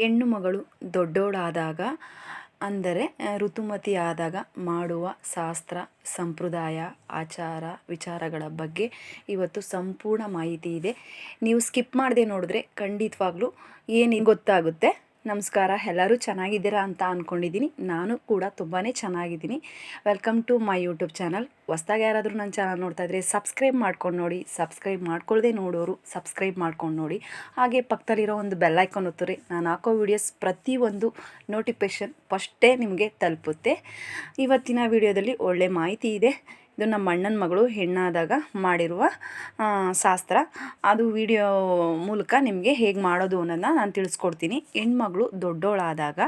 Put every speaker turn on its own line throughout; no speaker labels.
ಹೆಣ್ಣು ಮಗಳು ದೊಡ್ಡೋಳಾದಾಗ, ಅಂದರೆ ಋತುಮತಿ ಆದಾಗ ಮಾಡುವ ಶಾಸ್ತ್ರ, ಸಂಪ್ರದಾಯ, ಆಚಾರ, ವಿಚಾರಗಳ ಬಗ್ಗೆ ಇವತ್ತು ಸಂಪೂರ್ಣ ಮಾಹಿತಿ ಇದೆ. ನೀವು ಸ್ಕಿಪ್ ಮಾಡದೆ ನೋಡಿದ್ರೆ ಖಂಡಿತವಾಗ್ಲೂ ಏನು ಗೊತ್ತಾಗುತ್ತೆ? ನಮಸ್ಕಾರ, ಎಲ್ಲರೂ ಚೆನ್ನಾಗಿದ್ದೀರಾ ಅಂತ ಅಂದ್ಕೊಂಡಿದ್ದೀನಿ ನಾನು ಕೂಡ ತುಂಬಾ ಚೆನ್ನಾಗಿದ್ದೀನಿ. Welcome to my YouTube channel ಹೊಸ್ದಾಗಿ ಯಾರಾದರೂ ನನ್ನ ಚಾನಲ್ ನೋಡ್ತಾ ಇದ್ರೆ ಸಬ್ಸ್ಕ್ರೈಬ್ ಮಾಡ್ಕೊಂಡು ನೋಡಿ. ಸಬ್ಸ್ಕ್ರೈಬ್ ಮಾಡ್ಕೊಳ್ಳದೆ ನೋಡೋರು ಸಬ್ಸ್ಕ್ರೈಬ್ ಮಾಡ್ಕೊಂಡು ನೋಡಿ. ಹಾಗೆ ಪಕ್ಕದಲ್ಲಿರೋ ಒಂದು ಬೆಲ್ಲೈಕನ್ ಒತ್ತರೆ. ನಾನು ಹಾಕೋ ವೀಡಿಯೋಸ್ ಪ್ರತಿಯೊಂದು ನೋಟಿಫಿಕೇಷನ್ ಫಸ್ಟೇ ನಿಮಗೆ ತಲುಪುತ್ತೆ. ಇವತ್ತಿನ ವಿಡಿಯೋದಲ್ಲಿ ಒಳ್ಳೆ ಮಾಹಿತಿ ಇದೆ. ಇದು ನಮ್ಮ ಅಣ್ಣನ ಮಗಳು ಹೆಣ್ಣಾದಾಗ ಮಾಡಿರುವ ಶಾಸ್ತ್ರ. ಅದು ವಿಡಿಯೋ ಮೂಲಕ ನಿಮಗೆ ಹೇಗೆ ಮಾಡೋದು ಅನ್ನೋದನ್ನ ನಾನು ತಿಳಿಸ್ಕೊಡ್ತೀನಿ. ಹೆಣ್ಮಗಳು ದೊಡ್ಡೋಳಾದಾಗ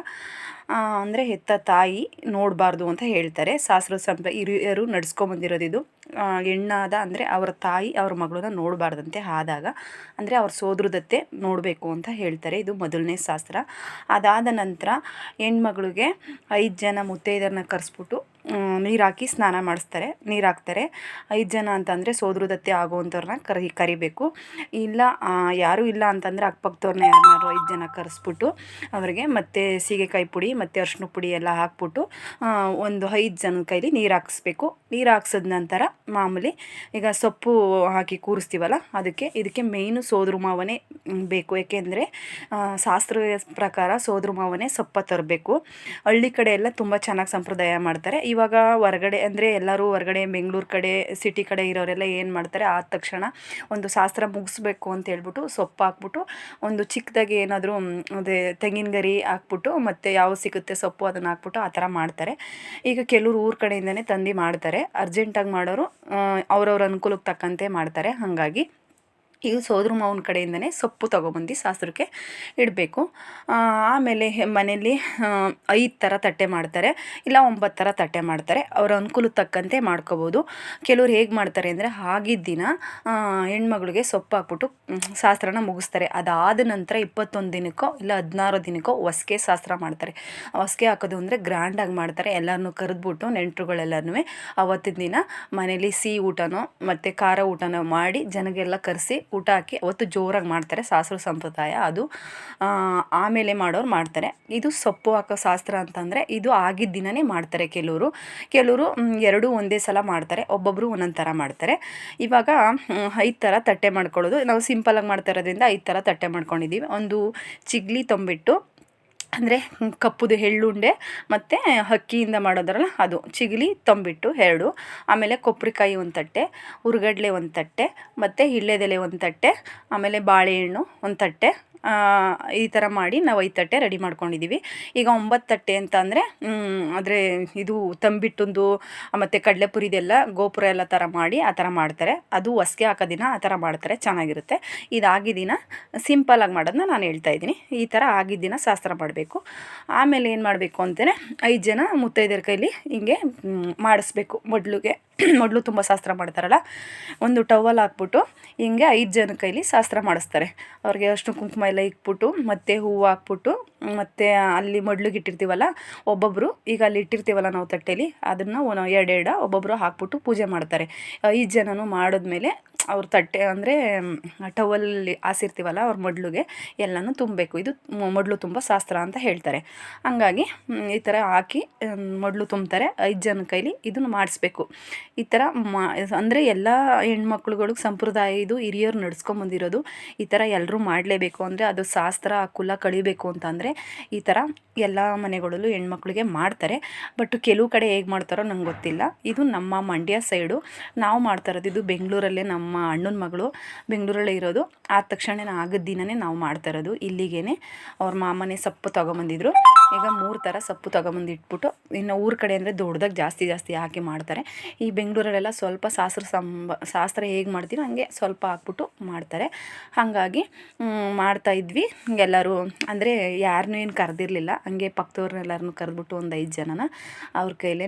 ಅಂದರೆ ಹೆತ್ತ ತಾಯಿ ನೋಡಬಾರ್ದು ಅಂತ ಹೇಳ್ತಾರೆ. ಶಾಸ್ತ್ರ ಸಂಪ್ರ ಹಿರಿಯರು ನಡ್ಸ್ಕೊಂಬಂದಿರೋದು ಇದು. ಆ, ಹೆಣ್ಣಾದ ಅಂದರೆ ಅವರ ತಾಯಿ ಅವ್ರ ಮಗಳನ್ನ ನೋಡಬಾರ್ದಂತೆ ಆದಾಗ ಅಂದರೆ ಅವ್ರ ಸೋದರದತ್ತೆ ನೋಡಬೇಕು ಅಂತ ಹೇಳ್ತಾರೆ. ಇದು ಮೊದಲನೇ ಶಾಸ್ತ್ರ. ಅದಾದ ನಂತರ ಹೆಣ್ಮಗಳಿಗೆ ಐದು ಜನ ಮುತ್ತೈದರನ್ನ ಕರೆಸ್ಬಿಟ್ಟು ನೀರು ಹಾಕಿ ಸ್ನಾನ ಮಾಡಿಸ್ತಾರೆ. ನೀರು ಹಾಕ್ತಾರೆ ಐದು ಜನ ಅಂತಂದರೆ ಸೋದರದತ್ತೆ ಆಗುವಂಥವ್ರನ್ನ ಕರಿ, ಕರಿಬೇಕು. ಇಲ್ಲ ಯಾರೂ ಇಲ್ಲ ಅಂತಂದರೆ ಅಕ್ಕಪಕ್ಕದವ್ರನ್ನ ಯಾರನ್ನಾರು ಐದು ಜನ ಕರೆಸ್ಬಿಟ್ಟು ಅವರಿಗೆ ಮತ್ತು ಸೀಗೆಕಾಯಿ ಪುಡಿ, ಮತ್ತು ಅರ್ಶಿನ ಪುಡಿ ಎಲ್ಲ ಹಾಕ್ಬಿಟ್ಟು ಒಂದು ಐದು ಜನದ ಕೈಲಿ ನೀರು ಹಾಕಿಸ್ಬೇಕು ನೀರು ಹಾಕ್ಸಿದ ನಂತರ ಮಾಮೂಲಿ ಈಗ ಸೊಪ್ಪು ಹಾಕಿ ಕೂರಿಸ್ತೀವಲ್ಲ, ಅದಕ್ಕೆ ಇದಕ್ಕೆ ಮೇಯ್ನು ಸೋದ್ರ ಮಾವನೇ ಬೇಕು. ಏಕೆಂದರೆ ಶಾಸ್ತ್ರ ಪ್ರಕಾರ ಸೋದ್ರ ಮಾವನೇ ಸೊಪ್ಪ ತರಬೇಕು. ಹಳ್ಳಿ ಕಡೆ ಎಲ್ಲ ತುಂಬ ಚೆನ್ನಾಗಿ ಸಂಪ್ರದಾಯ ಮಾಡ್ತಾರೆ. ಇವಾಗ ಹೊರಗಡೆ ಅಂದರೆ ಎಲ್ಲರೂ ಹೊರಗಡೆ ಬೆಂಗಳೂರು ಕಡೆ ಸಿಟಿ ಕಡೆ ಇರೋರೆಲ್ಲ ಏನು ಮಾಡ್ತಾರೆ? ಆದ ತಕ್ಷಣ ಒಂದು ಶಾಸ್ತ್ರ ಮುಗಿಸ್ಬೇಕು ಅಂತ ಹೇಳ್ಬಿಟ್ಟು ಸೊಪ್ಪು ಹಾಕ್ಬಿಟ್ಟು, ಒಂದು ಚಿಕ್ಕದಾಗಿ ಏನಾದರೂ ಅದೇ ತೆಂಗಿನ ಗರಿ ಹಾಕ್ಬಿಟ್ಟು ಮತ್ತು ಯಾವ ಸಿಗುತ್ತೆ ಸೊಪ್ಪು ಅದನ್ನು ಹಾಕ್ಬಿಟ್ಟು ಆ ಥರ ಮಾಡ್ತಾರೆ. ಈಗ ಕೆಲವರು ಊರ ಕಡೆಯಿಂದನೇ ತಂದು ಮಾಡ್ತಾರೆ. ಅರ್ಜೆಂಟಾಗಿ ಮಾಡೋರು ಅವ್ರವ್ರ ಅನುಕೂಲಕ್ಕೆ ತಕ್ಕಂತೆ ಮಾಡ್ತಾರೆ. ಹಾಗಾಗಿ ಈಗ ಸೋದ್ರ ಮಾವನ ಕಡೆಯಿಂದನೇ ಸೊಪ್ಪು ತೊಗೊಬಂದು ಶಾಸ್ತ್ರಕ್ಕೆ ಇಡಬೇಕು. ಆಮೇಲೆ ಮನೆಯಲ್ಲಿ ಐದು ಥರ ತಟ್ಟೆ ಮಾಡ್ತಾರೆ. ಇಲ್ಲ ಒಂಬತ್ತು ಥರ ತಟ್ಟೆ ಮಾಡ್ತಾರೆ. ಅವರ ಅನುಕೂಲಕ್ಕೆ ತಕ್ಕಂತೆ ಮಾಡ್ಕೋಬೋದು. ಕೆಲವ್ರು ಹೇಗೆ ಮಾಡ್ತಾರೆ ಅಂದರೆ ಆಗಿದ್ದ ದಿನ ಹೆಣ್ಮಗಳಿಗೆ ಸೊಪ್ಪು ಹಾಕ್ಬಿಟ್ಟು ಶಾಸ್ತ್ರನ ಮುಗಿಸ್ತಾರೆ. ಅದಾದ ನಂತರ ಇಪ್ಪತ್ತೊಂದು ದಿನಕ್ಕೋ ಇಲ್ಲ ಹದಿನಾರು ದಿನಕ್ಕೋ ಹೊಸ್ಗೆ ಶಾಸ್ತ್ರ ಮಾಡ್ತಾರೆ. ಹೊಸ್ಗೆ ಹಾಕೋದು ಅಂದರೆ ಗ್ರ್ಯಾಂಡಾಗಿ ಮಾಡ್ತಾರೆ. ಎಲ್ಲರನ್ನೂ ಕರೆದ್ಬಿಟ್ಟು ನೆಂಟರುಗಳೆಲ್ಲನೂ ಅವತ್ತಿನ ದಿನ ಮನೇಲಿ ಸಿಹಿ ಊಟನೋ ಮತ್ತು ಖಾರ ಊಟನೋ ಮಾಡಿ ಜನಗೆಲ್ಲ ಕರೆಸಿ ಊಟ ಹಾಕಿ ಅವತ್ತು ಜೋರಾಗಿ ಮಾಡ್ತಾರೆ ಶಾಸ್ತ್ರ ಸಂಪ್ರದಾಯ ಅದು. ಆಮೇಲೆ ಮಾಡೋರು ಮಾಡ್ತಾರೆ. ಇದು ಸೊಪ್ಪು ಹಾಕೋ ಶಾಸ್ತ್ರ ಅಂತಂದರೆ ಇದು ಆಗಿದ್ದ ದಿನವೇ ಮಾಡ್ತಾರೆ ಕೆಲವರು. ಕೆಲವರು ಎರಡೂ ಒಂದೇ ಸಲ ಮಾಡ್ತಾರೆ ಒಬ್ಬೊಬ್ಬರು ಒಂದೊಂದು ಥರ ಮಾಡ್ತಾರೆ. ಇವಾಗ ಐದು ಥರ ತಟ್ಟೆ ಮಾಡ್ಕೊಳ್ಳೋದು. ನಾವು ಸಿಂಪಲಾಗಿ ಮಾಡ್ತಾ ಇರೋದ್ರಿಂದ ಐದು ಥರ ತಟ್ಟೆ ಮಾಡ್ಕೊಂಡಿದ್ದೀವಿ. ಒಂದು ಚಿಗ್ಲಿ ತಂಬಿಟ್ಟು ಅಂದರೆ ಕಪ್ಪುದು ಎಳ್ಳುಂಡೆ ಮತ್ತು ಅಕ್ಕಿಯಿಂದ ಮಾಡೋದ್ರಲ್ಲ ಅದು. ಚಿಗಲಿ, ತಂಬಿಟ್ಟು ಎರಡು. ಆಮೇಲೆ ಕೊಬ್ಬರಿಕಾಯಿ ಒಂದು ತಟ್ಟೆ ಹುರ್ಗಡ್ಲೆ ಒಂದು ತಟ್ಟೆ, ಮತ್ತು ಇಳ್ಳೆದೆಲೆ ಒಂದು ತಟ್ಟೆ, ಆಮೇಲೆ ಬಾಳೆಹಣ್ಣು ಒಂದು ತಟ್ಟೆ. ಈ ಥರ ಮಾಡಿ ನಾವು ಐದು ತಟ್ಟೆ ರೆಡಿ ಮಾಡ್ಕೊಂಡಿದ್ದೀವಿ ಈಗ ಒಂಬತ್ತು ತಟ್ಟೆ ಅಂತ ಅಂದರೆ ಆದರೆ ಇದು ತಂಬಿಟ್ಟೊಂದು, ಮತ್ತು ಕಡಲೆಪುರಿದೆಲ್ಲ ಗೋಪುರ ಎಲ್ಲ ಥರ ಮಾಡಿ ಆ ಥರ ಮಾಡ್ತಾರೆ. ಅದು ಹೊಸ್ಗೆ ಹಾಕೋ ದಿನ ಆ ಥರ ಮಾಡ್ತಾರೆ, ಚೆನ್ನಾಗಿರುತ್ತೆ. ಇದಾಗಿ ದಿನ ಸಿಂಪಲಾಗಿ ಮಾಡೋದನ್ನ ನಾನು ಹೇಳ್ತಾ ಇದ್ದೀನಿ. ಈ ಥರ ಆಗಿದ್ದಿನ ಶಾಸ್ತ್ರ ಮಾಡಬೇಕು. ಆಮೇಲೆ ಏನು ಮಾಡಬೇಕು ಅಂತಲೇ ಐದು ಜನ ಮುತ್ತೈದರ ಕೈಲಿ ಹಿಂಗೆ ಮಾಡಿಸ್ಬೇಕು. ಮೊಡ್ಲಿಗೆ ಮೊದಲು ತುಂಬ ಶಾಸ್ತ್ರ ಮಾಡ್ತಾರಲ್ಲ, ಒಂದು ಟವಲ್ ಹಾಕ್ಬಿಟ್ಟು ಹಿಂಗೆ ಐದು ಜನ ಕೈಲಿ ಶಾಸ್ತ್ರ ಮಾಡಿಸ್ತಾರೆ. ಅವ್ರಿಗೆ ಅಷ್ಟು ಕುಂಕುಮ ಎಲ್ಲ ಇಕ್ಬಿಟ್ಟು, ಮತ್ತೆ ಹೂವು ಹಾಕ್ಬಿಟ್ಟು, ಮತ್ತು ಅಲ್ಲಿ ಮೊಡ್ಲಿಗೆ ಇಟ್ಟಿರ್ತೀವಲ್ಲ ಒಬ್ಬೊಬ್ಬರು ಈಗ ಅಲ್ಲಿ ಇಟ್ಟಿರ್ತೀವಲ್ಲ ನಾವು ತಟ್ಟೆಲಿ, ಅದನ್ನು ಎರಡೆರಡು ಒಬ್ಬೊಬ್ಬರು ಹಾಕ್ಬಿಟ್ಟು ಪೂಜೆ ಮಾಡ್ತಾರೆ. ಐದು ಜನನೂ ಮಾಡಿದ್ಮೇಲೆ ಅವ್ರ ತಟ್ಟೆ ಅಂದರೆ ಟವಲಲ್ಲಿ ಹಾಸಿರ್ತೀವಲ್ಲ ಅವ್ರ ಮೊಡ್ಲಿಗೆ, ಎಲ್ಲನೂ ತುಂಬಬೇಕು. ಇದು ಮೊಡ್ಲು ತುಂಬ ಶಾಸ್ತ್ರ ಅಂತ ಹೇಳ್ತಾರೆ. ಹಂಗಾಗಿ ಈ ಥರ ಹಾಕಿ ಮೊಡ್ಲು ತುಂಬ್ತಾರೆ, ಐದು ಜನ ಕೈಲಿ ಇದನ್ನು ಮಾಡಿಸ್ಬೇಕು. ಈ ಥರ ಮಾ, ಅಂದರೆ ಎಲ್ಲ ಹೆಣ್ಮಕ್ಳುಗಳಿಗೆ ಸಂಪ್ರದಾಯ ಇದು ಹಿರಿಯರು ನಡ್ಸ್ಕೊಂಬಂದಿರೋದು ಈ ಥರ ಎಲ್ಲರೂ ಮಾಡಲೇಬೇಕು ಅಂದರೆ ಅದು ಶಾಸ್ತ್ರ ಕುಲ ಕಳಿಬೇಕು ಅಂತಂದರೆ ಈ ಥರ ಎಲ್ಲ ಮನೆಗಳಲ್ಲೂ ಹೆಣ್ಮಕ್ಳಿಗೆ ಮಾಡ್ತಾರೆ. ಬಟ್ ಕೆಲವು ಕಡೆ ಹೇಗೆ ಮಾಡ್ತಾರೋ ನಂಗೆ ಗೊತ್ತಿಲ್ಲ. ಇದು ನಮ್ಮ ಮಂಡ್ಯ ಸೈಡು ನಾವು ಮಾಡ್ತಾ ಇರೋದು ಇದು ಬೆಂಗಳೂರಲ್ಲೇ ನಮ್ಮ ಅಣ್ಣನ ಮಗಳು ಬೆಂಗಳೂರಲ್ಲೇ ಇರೋದು. ಆದ ತಕ್ಷಣ ಆಗದ ದಿನವೇ ನಾವು ಮಾಡ್ತಾ ಇರೋದು. ಇಲ್ಲಿಗೇನೆ ಅವ್ರ ಮಾಮನೇ ಸೊಪ್ಪು ತೊಗೊಂಬಂದಿದ್ರು. ಈಗ ಮೂರು ಥರ ಸೊಪ್ಪು ತೊಗೊಂಬಂದು ಇಟ್ಬಿಟ್ಟು ಇನ್ನು ಊರ ಕಡೆ ಅಂದರೆ ದೊಡ್ಡದಾಗ ಜಾಸ್ತಿ ಜಾಸ್ತಿ ಹಾಕಿ ಮಾಡ್ತಾರೆ. ಈ ಬೆಂಗಳೂರಲ್ಲೆಲ್ಲ ಸ್ವಲ್ಪ ಶಾಸ್ತ್ರ ಸಂಬ ಶಾಸ್ತ್ರ ಹೇಗೆ ಮಾಡ್ತೀರೋ ಹಂಗೆ ಸ್ವಲ್ಪ ಹಾಕ್ಬಿಟ್ಟು ಮಾಡ್ತಾರೆ. ಹಾಗಾಗಿ ಮ್, ಮಾಡ್ತಾ ಇದ್ವಿ. ಎಲ್ಲರೂ ಅಂದರೆ ಯಾರನ್ನೂ ಏನು ಕರೆದಿರಲಿಲ್ಲ. ಹಂಗೆ ಪಕ್ಕದವ್ರನ್ನೆಲ್ಲರನ್ನೂ ಕರೆದ್ಬಿಟ್ಟು ಒಂದು ಐದು ಜನನ ಅವ್ರ ಕೈಲೇ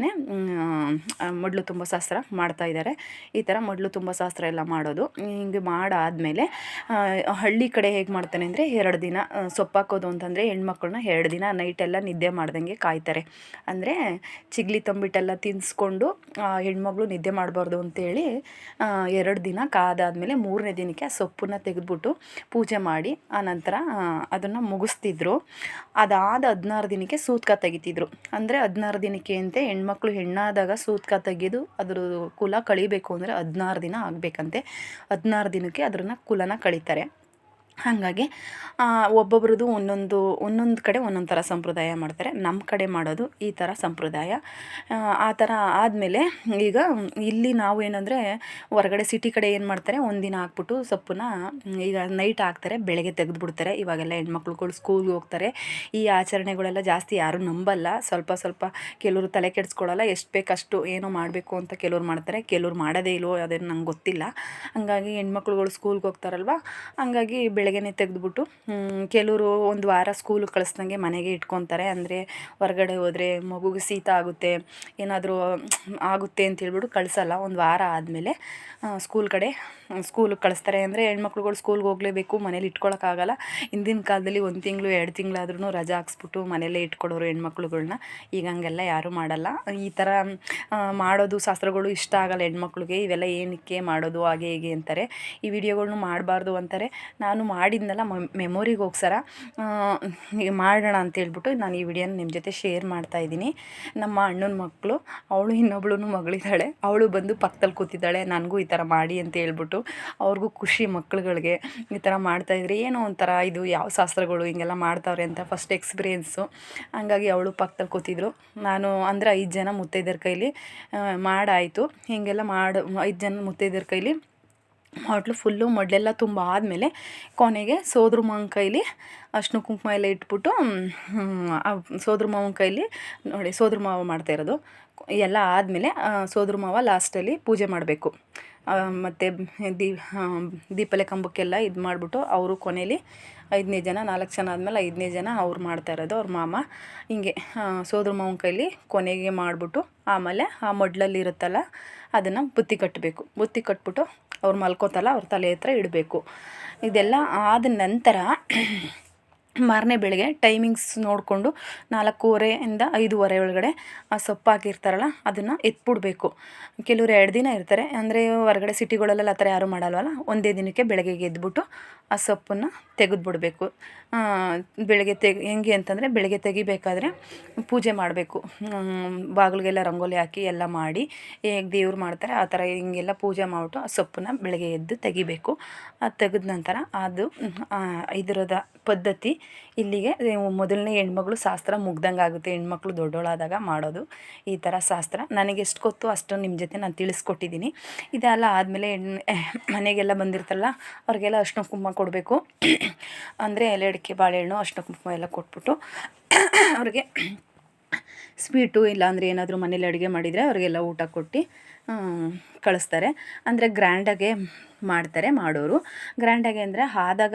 ಮೊದಲು ತುಂಬ ಶಾಸ್ತ್ರ ಮಾಡ್ತಾ ಇದ್ದಾರೆ ಈ ಥರ ಮೊದಲು ತುಂಬ ಶಾಸ್ತ್ರ ಎಲ್ಲ ಮಾಡೋದು. ಹಿಂಗೆ ಮಾಡಾದಮೇಲೆ ಹಳ್ಳಿ ಕಡೆ ಹೇಗೆ ಮಾಡ್ತಾನೆ ಅಂದರೆ ಎರಡು ದಿನ ಸೊಪ್ಪಾಕೋದು ಅಂತಂದರೆ ಹೆಣ್ಮಕ್ಳನ್ನ ಎರಡು ದಿನ ನೈಟೆಲ್ಲ ನಿದ್ದೆ ಮಾಡ್ದಂಗೆ ಕಾಯ್ತಾರೆ. ಅಂದರೆ ಚಿಗ್ಲಿ ತಂಬಿಟ್ಟೆಲ್ಲ ತಿನ್ನಿಸ್ಕೊಂಡು ಹೆಣ್ಮಗಳು ನಿದ್ದೆ ಮಾಡಬಾರ್ದು ಅಂತೇಳಿ ಎರಡು ದಿನ ಕಾದಾದಮೇಲೆ ಮೂರನೇ ದಿನಕ್ಕೆ ಆ ಸೊಪ್ಪನ್ನ ತೆಗೆದ್ಬಿಟ್ಟು ಪೂಜೆ ಮಾಡಿ ಆನಂತರ ಅದನ್ನು ಮುಗಿಸ್ತಿದ್ರು. ಅದಾದ ಹದಿನಾರು ದಿನಕ್ಕೆ ಸೂತ್ಕ ತೆಗಿತಿದ್ರು. ಅಂದರೆ ಹದಿನಾರು ದಿನಕ್ಕೆ ಅಂತೆ ಹೆಣ್ಮಕ್ಳು ಹೆಣ್ಣಾದಾಗ ಸೂತ್ಕ ತೆಗೆದು ಅದ್ರ ಕುಲ ಕಳಿಬೇಕು ಅಂದರೆ ಹದಿನಾರು ದಿನ ಆಗಬೇಕಂತೆ. ಹದಿನಾರು ದಿನಕ್ಕೆ ಅದನ್ನು ಕುಲನ ಕಳೀತಾರೆ. ಹಾಗಾಗಿ ಒಬ್ಬೊಬ್ರದ್ದು ಒಂದೊಂದು ಒಂದೊಂದು ಕಡೆ ಒಂದೊಂದು ಥರ ಸಂಪ್ರದಾಯ ಮಾಡ್ತಾರೆ. ನಮ್ಮ ಕಡೆ ಮಾಡೋದು ಈ ಥರ ಸಂಪ್ರದಾಯ. ಆ, ಆ ಥರ ಆದಮೇಲೆ ಈಗ ಇಲ್ಲಿ ನಾವು ಏನಂದರೆ ಹೊರಗಡೆ ಸಿಟಿ ಕಡೆ ಏನು ಮಾಡ್ತಾರೆ ಒಂದಿನ ಹಾಕ್ಬಿಟ್ಟು ಸೊಪ್ಪನ್ನ ಈಗ ನೈಟ್ ಹಾಕ್ತಾರೆ ಬೆಳಗ್ಗೆ ತೆಗೆದುಬಿಡ್ತಾರೆ. ಇವಾಗೆಲ್ಲ ಹೆಣ್ಮಕ್ಳುಗಳು ಸ್ಕೂಲ್ಗೆ ಹೋಗ್ತಾರೆ. ಈ ಆಚರಣೆಗಳೆಲ್ಲ ಜಾಸ್ತಿ ಯಾರೂ ನಂಬಲ್ಲ. ಸ್ವಲ್ಪ ಸ್ವಲ್ಪ ಕೆಲವರು ತಲೆ ಕೆಡಿಸ್ಕೊಳ್ಳಲ್ಲ ಎಷ್ಟು ಬೇಕಷ್ಟು ಏನೋ ಮಾಡಬೇಕು ಅಂತ ಕೆಲವ್ರು ಮಾಡ್ತಾರೆ. ಕೆಲವ್ರು ಮಾಡೋದೇ ಇಲ್ವೋ ಅದೇನು ನಂಗೆ ಗೊತ್ತಿಲ್ಲ. ಹಂಗಾಗಿ ಹೆಣ್ಮಕ್ಳುಗಳು ಸ್ಕೂಲ್ಗೆ ಹೋಗ್ತಾರಲ್ವ? ಹಂಗಾಗಿ ಬೆಳಗ್ಗೆನೇ ತೆಗೆದುಬಿಟ್ಟು ಕೆಲವರು ಒಂದು ವಾರ ಸ್ಕೂಲಿಗೆ ಕಳಿಸ್ದಂಗೆ ಮನೆಗೆ ಇಟ್ಕೊತಾರೆ. ಅಂದರೆ ಹೊರಗಡೆ ಹೋದರೆ ಮಗುಗೆ ಶೀತ ಆಗುತ್ತೆ, ಏನಾದರೂ ಆಗುತ್ತೆ ಅಂತ ಹೇಳ್ಬಿಟ್ಟು ಕಳಿಸಲ್ಲ. ಒಂದು ವಾರ ಆದಮೇಲೆ ಸ್ಕೂಲ್ ಕಡೆ ಸ್ಕೂಲಿಗೆ ಕಳಿಸ್ತಾರೆ. ಅಂದರೆ ಹೆಣ್ಮಕ್ಳುಗಳು ಸ್ಕೂಲ್ಗೆ ಹೋಗಲೇಬೇಕು, ಮನೇಲಿ ಇಟ್ಕೊಳಕ್ಕಾಗಲ್ಲ ಹಿಂದಿನ ಕಾಲದಲ್ಲಿ ಒಂದು ತಿಂಗಳು, ಎರಡು ತಿಂಗಳಾದ್ರೂ ರಜಾ ಹಾಕ್ಸ್ಬಿಟ್ಟು ಮನೆಯಲ್ಲೇ ಇಟ್ಕೊಡೋರು ಹೆಣ್ಮಕ್ಳುಗಳ್ನ. ಈಗ ಹಂಗೆಲ್ಲ ಯಾರೂ ಮಾಡಲ್ಲ. ಈ ಥರ ಮಾಡೋದು ಶಾಸ್ತ್ರಗಳು ಇಷ್ಟ ಆಗಲ್ಲ ಹೆಣ್ಮಕ್ಳಿಗೆ. ಇವೆಲ್ಲ ಏನಕ್ಕೆ ಮಾಡೋದು, ಹಾಗೆ ಹೀಗೆ ಅಂತಾರೆ. ಈ ವಿಡಿಯೋಗಳ್ನು ಮಾಡಬಾರ್ದು ಅಂತಾರೆ. ನಾನು ಮಾಡಿದ್ನಲ್ಲ ಮೆಮೊರಿಗೋಸ್ಕರ ಮಾಡೋಣ ಅಂತೇಳ್ಬಿಟ್ಟು ನಾನು ಈ ವಿಡಿಯೋನ ನಿಮ್ಮ ಜೊತೆ ಶೇರ್ ಮಾಡ್ತಾ ಇದ್ದೀನಿ. ನಮ್ಮ ಅಣ್ಣನ ಮಕ್ಕಳು ಅವಳು ಇನ್ನೊಬ್ಳು ಮಗಳಿದ್ದಾಳೆ, ಅವಳು ಬಂದು ಪಕ್ಕದಲ್ಲಿ ಕೂತಿದ್ದಾಳೆ, ನನಗೂ ಈ ಥರ ಮಾಡಿ ಅಂತ ಹೇಳ್ಬಿಟ್ಟು ಅವ್ರಿಗೂ ಖುಷಿ ಮಕ್ಳುಗಳಿಗೆ ಈ ಥರ ಮಾಡ್ತಾಯಿದ್ರೆ ಏನೋ ಒಂಥರ ಇದು ಯಾವ ಶಾಸ್ತ್ರಗಳು ಹಿಂಗೆಲ್ಲ ಮಾಡ್ತಾವ್ರೆ ಅಂತ ಫಸ್ಟ್ ಎಕ್ಸ್ಪೀರಿಯೆನ್ಸು ಹಂಗಾಗಿ ಅವಳು ಪಕ್ಕದಲ್ಲಿ ಕೂತಿದ್ರು. ನಾನು ಅಂದರೆ ಐದು ಜನ ಮುತ್ತೈದರ ಕೈಲಿ ಮಾಡಾಯಿತು. ಹೀಗೆಲ್ಲ ಮಾಡು, ಐದು ಜನ ಮುತ್ತೈದೆಯರ ಕೈಲಿ ಮೊದಲು ಫುಲ್ಲು ಮೊದಲೆಲ್ಲ ತುಂಬ ಆದಮೇಲೆ ಕೊನೆಗೆ ಸೋದ್ರ ಮಾವನ ಕೈಲಿ ಅಷ್ಟು ಕುಂಕುಮ ಎಲ್ಲ ಇಟ್ಬಿಟ್ಟು ಸೋದ್ರ ಮಾವನ ಕೈಲಿ ನೋಡಿ ಸೋದ್ರ ಮಾವ ಮಾಡ್ತಾ ಇರೋದು. ಎಲ್ಲ ಆದಮೇಲೆ ಸೋದ್ರ ಮಾವ ಲಾಸ್ಟಲ್ಲಿ ಪೂಜೆ ಮಾಡಬೇಕು. ಮತ್ತು ದೀ ದೀಪಲೆ ಕಂಬಕ್ಕೆಲ್ಲ ಇದು ಮಾಡಿಬಿಟ್ಟು ಅವರು ಕೊನೆಯಲ್ಲಿ ಐದನೇ ಜನ, ನಾಲ್ಕು ಜನ ಆದಮೇಲೆ ಐದನೇ ಜನ ಅವ್ರು ಮಾಡ್ತಾ ಇರೋದು ಅವ್ರ ಮಾಮ. ಹಿಂಗೆ ಸೋದ್ರ ಮಾವನ ಕೈಲಿ ಕೊನೆಗೆ ಮಾಡಿಬಿಟ್ಟು ಆಮೇಲೆ ಆ ಮೊಡ್ಲಲ್ಲಿ ಇರುತ್ತಲ್ಲ, ಅದನ್ನು ಬುತ್ತಿ ಕಟ್ಟಬೇಕು ಬುತ್ತಿ ಕಟ್ಬಿಟ್ಟು ಅವ್ರು ಮಲ್ಕೋತಲ್ಲ ಅವ್ರ ತಲೆ ಹತ್ರ ಇಡಬೇಕು. ಇದೆಲ್ಲ ಆದ ನಂತರ ಮಾರನೇ ಬೆಳಗ್ಗೆ ಟೈಮಿಂಗ್ಸ್ ನೋಡಿಕೊಂಡು ನಾಲ್ಕೂವರೆಯಿಂದ ಐದೂವರೆ ಒಳಗಡೆ ಆ ಸೊಪ್ಪು ಹಾಕಿರ್ತಾರಲ್ಲ, ಅದನ್ನು ಎತ್ಬಿಡ್ಬೇಕು. ಕೆಲವರು ಎರಡು ದಿನ ಇರ್ತಾರೆ, ಅಂದರೆ ಹೊರಗಡೆ ಸಿಟಿಗಳಲ್ಲೆಲ್ಲ ಆ ಥರ ಯಾರೂ ಮಾಡಲ್ವಲ್ಲ, ಒಂದೇ ದಿನಕ್ಕೆ ಬೆಳಗ್ಗೆಗೆ ಎದ್ಬಿಟ್ಟು ಆ ಸೊಪ್ಪನ್ನು ತೆಗೆದ್ಬಿಡ್ಬೇಕು. ಬೆಳಗ್ಗೆ ತೆಗೆ, ಹೆಂಗೆ ಅಂತಂದರೆ ಬೆಳಗ್ಗೆ ತೆಗಿಬೇಕಾದ್ರೆ ಪೂಜೆ ಮಾಡಬೇಕು. ಬಾಗಿಲಿಗೆಲ್ಲ ರಂಗೋಲಿ ಹಾಕಿ ಎಲ್ಲ ಮಾಡಿ ಹೇಗೆ ದೇವ್ರು ಮಾಡ್ತಾರೆ, ಆ ಥರ ಹಿಂಗೆಲ್ಲ ಪೂಜೆ ಮಾಡಿಬಿಟ್ಟು ಆ ಸೊಪ್ಪನ್ನು ಬೆಳಗ್ಗೆ ಎದ್ದು ತೆಗಿಬೇಕು. ಅದು ತೆಗೆದ ನಂತರ ಅದು ಇದರದ ಪದ್ಧತಿ ಇಲ್ಲಿಗೆ ಮೊದಲನೇ ಹೆಣ್ಮಗಳು ಶಾಸ್ತ್ರ ಮುಗ್ದಂಗೆ ಆಗುತ್ತೆ, ಹೆಣ್ಮಕ್ಳು ದೊಡ್ಡೋಳಾದಾಗ ಮಾಡೋದು. ಈ ಥರ ಶಾಸ್ತ್ರ. ನನಗೆ ಎಷ್ಟು ಗೊತ್ತು ಅಷ್ಟು ನಿಮ್ಮ ಜೊತೆ ನಾನು ತಿಳಿಸ್ಕೊಟ್ಟಿದ್ದೀನಿ. ಇದೆಲ್ಲ ಆದಮೇಲೆ ಮನೆಗೆಲ್ಲ ಬಂದಿರ್ತಾರಲ್ಲ, ಅವ್ರಿಗೆಲ್ಲ ಅರ್ಶಿನ ಕುಂಕುಮ ಕೊಡಬೇಕು. ಅಂದರೆ ಎಲೆ ಅಡಿಕೆ, ಬಾಳೆಹಣ್ಣು ಅರ್ಶಿನ ಕುಂಕುಮ ಎಲ್ಲ ಕೊಟ್ಬಿಟ್ಟು ಅವ್ರಿಗೆ ಸ್ವೀಟು ಇಲ್ಲಾಂದರೆ ಏನಾದರೂ ಮನೇಲಿ ಅಡುಗೆ ಮಾಡಿದರೆ ಅವರಿಗೆಲ್ಲ ಊಟ ಕೊಟ್ಟು ಕಳಿಸ್ತಾರೆ. ಅಂದರೆ ಗ್ರ್ಯಾಂಡಾಗೆ ಮಾಡ್ತಾರೆ, ಮಾಡೋರು. ಗ್ರ್ಯಾಂಡಾಗೆ ಅಂದರೆ ಆದಾಗ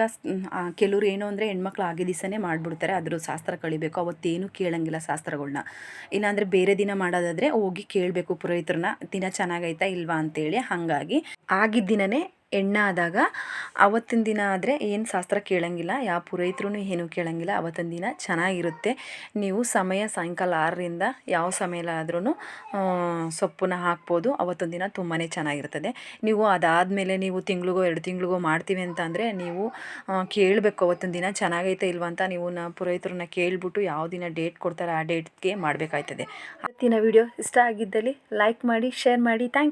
ಕೆಲವ್ರು ಏನು ಅಂದರೆ ಹೆಣ್ಮಕ್ಳು ಆಗಿ ದಿವಸನೇ ಮಾಡಿಬಿಡ್ತಾರೆ. ಅದ್ರ ಶಾಸ್ತ್ರ ಕಳಿಬೇಕು. ಅವತ್ತೇನು ಕೇಳಂಗಿಲ್ಲ ಶಾಸ್ತ್ರಗಳನ್ನ ಇಲ್ಲಾಂದರೆ ಬೇರೆ ದಿನ ಮಾಡೋದಾದರೆ ಹೋಗಿ ಕೇಳಬೇಕು ಪುರೋಹಿತರನ್ನ ದಿನ ಚೆನ್ನಾಗೈತಾ ಇಲ್ವಾ? ಅಂತೇಳಿ. ಹಾಗಾಗಿ ಆಗಿದ್ದ ದಿನವೇ ಹೆಣ್ಣಾದಾಗ ಅವತ್ತಿನ ದಿನ ಆದರೆ ಏನು ಶಾಸ್ತ್ರ ಕೇಳಂಗಿಲ್ಲ ಯಾವ ಪುರೋಹಿತರೂ ಏನು ಕೇಳಂಗಿಲ್ಲ, ಅವತ್ತಿನ ದಿನ ಚೆನ್ನಾಗಿರುತ್ತೆ. ನೀವು ಸಮಯ ಸಾಯಂಕಾಲ ಆರರಿಂದ ಯಾವ ಸಮಯಲಾದ್ರೂ ಸೊಪ್ಪನ್ನ ಹಾಕ್ಬೋದು ಅವತ್ತೊಂದು ದಿನ ತುಂಬಾ ಚೆನ್ನಾಗಿರ್ತದೆ. ನೀವು ಅದಾದಮೇಲೆ ನೀವು ತಿಂಗಳಿಗೋ, ಎರಡು ತಿಂಗಳಿಗೋ ಮಾಡ್ತೀವಿ ಅಂತ ಅಂದರೆ ನೀವು ಕೇಳಬೇಕು ಅವತ್ತೊಂದು ದಿನ ಚೆನ್ನಾಗೈತೆ ಇಲ್ವಾ ಅಂತ ನೀವು ನ ಪುರೋಹಿತರನ್ನ ಕೇಳಿಬಿಟ್ಟು ಯಾವ ದಿನ ಡೇಟ್ ಕೊಡ್ತಾರೆ ಆ ಡೇಟ್ಗೆ ಮಾಡಬೇಕಾಯ್ತದೆ. ಇವತ್ತಿನ ವಿಡಿಯೋ ಇಷ್ಟ ಆಗಿದ್ದಲ್ಲಿ ಲೈಕ್ ಮಾಡಿ, ಶೇರ್ ಮಾಡಿ, ಥ್ಯಾಂಕ್